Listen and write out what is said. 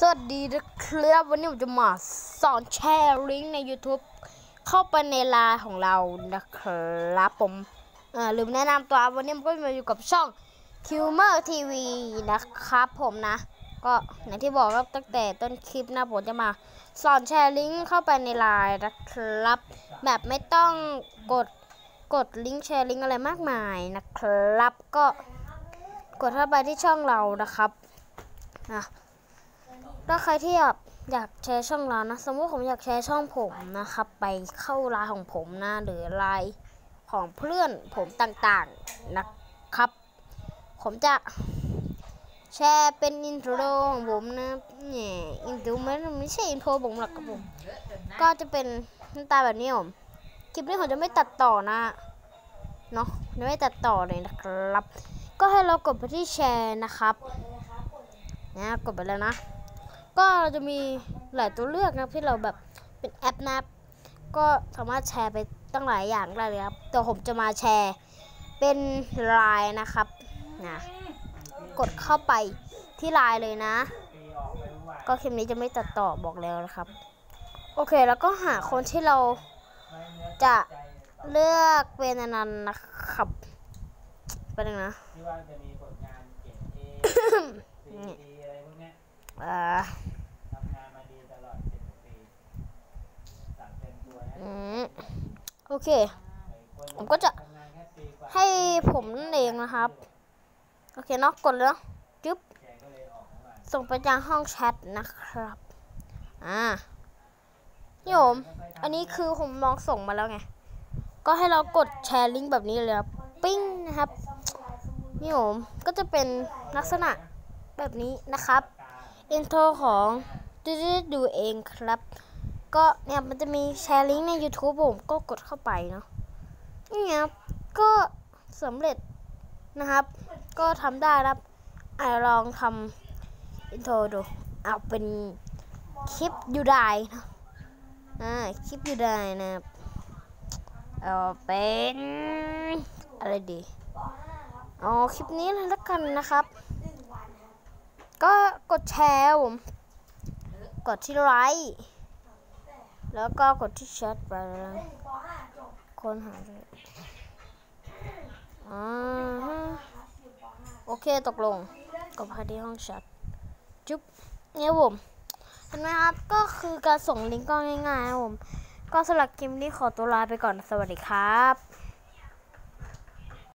สวัสดีนะครับวันนี้ผมจะมาสอนแชร์ลิงก์ใน YouTube เข้าไปในไลน์ของเรานะครับผมเออลืมแนะนำตัววันนี้ผมก็มาอยู่กับช่อง c u m e r TV นะครับผมนะ ก็อย่างที่บอกครับตั้งแต่ต้นคลิปนะผมจะมาสอนแชร์ลิงก์เข้าไปในไลน์นะครับ แบบไม่ต้องกดกดลิงก์แชร์ลิงก์อะไรมากมายนะครับ ก็กดเข้าไปที่ช่องเรานะครับนะ ถ้าใครที่อยากอยากแชร์ช่องเรานะ สมมติผมอยากแชร์ช่องผมนะครับ ไปเข้าไลน์ของผมนะหรือไลน์ของเพื่อนผมต่างๆนะครับ ผมจะแชร์เป็นอินโทรของผมนะเนี่ยอินโทรมันไม่ใช่อินโทรผมหรอกครับผม ก็จะเป็นหน้าตาแบบนี้ผมคลิปนี้ผมจะไม่ตัดต่อนะเนาะจะไม่ตัดต่อเลยนะครับ ก็ให้เรากดไปที่แชร์นะครับนะกดไปแล้วนะ ก็เราจะมีหลายตัวเลือกนะที่เราแบบเป็นแอปนับก็สามารถแชร์ไปตั้งหลายอย่างได้เลยครับแต่ผมจะมาแชร์เป็นไลน์นะครับนะกดเข้าไปที่ไลน์เลยนะ ก็คลิปนี้จะไม่ตัดต่อบอกแล้วนะครับ โอเคแล้วก็หาคนที่เราจะเลือกเป็นนันนะครับเป็นยังนะที่ อ่าทำงานมาดีตลอด10ปีสั่งเต็มตัวนะอืมโอเค ผมก็จะให้ผมนั่นเองนะครับ โอเคเนาะกดเลยเนาะจึ๊บส่งไปยังห้องแชทนะครับ อ่านี่ผมอันนี้คือผมลองส่งมาแล้วไง ก็ให้เรากดแชร์ลิงก์แบบนี้เลยครับ ปิ้งนะครับนี่ผมก็จะเป็นลักษณะแบบนี้นะครับ อินโทรของดูดูเองครับ ก็เนี่ยมันจะมีแชร์ลิงก์ใน YouTube ผมก็กดเข้าไปเนาะนี่ครับก็สำเร็จนะครับ ก็ทำได้นะครับอะลองทำอินโทรดูเอาเป็นคลิปอยู่ไดนะอ่าคลิปอยู่ไดนะครับเอาเป็นอะไรดีเอาคลิปนี้เลยละกันนะครับ ก็กดแชร์ผมกดที่ไลค์แล้วก็กดที่แชทไปแล้วคนหาเลยอ่าฮะโอเคตกลงกดไปที่ห้องแชทจุ๊บเนี่ยผมเห็นไหมครับก็คือการส่งลิงก์ก็ง่ายๆผม ก็สำหรับคลิปนี้ขอตัวลาไปก่อนสวัสดีครับ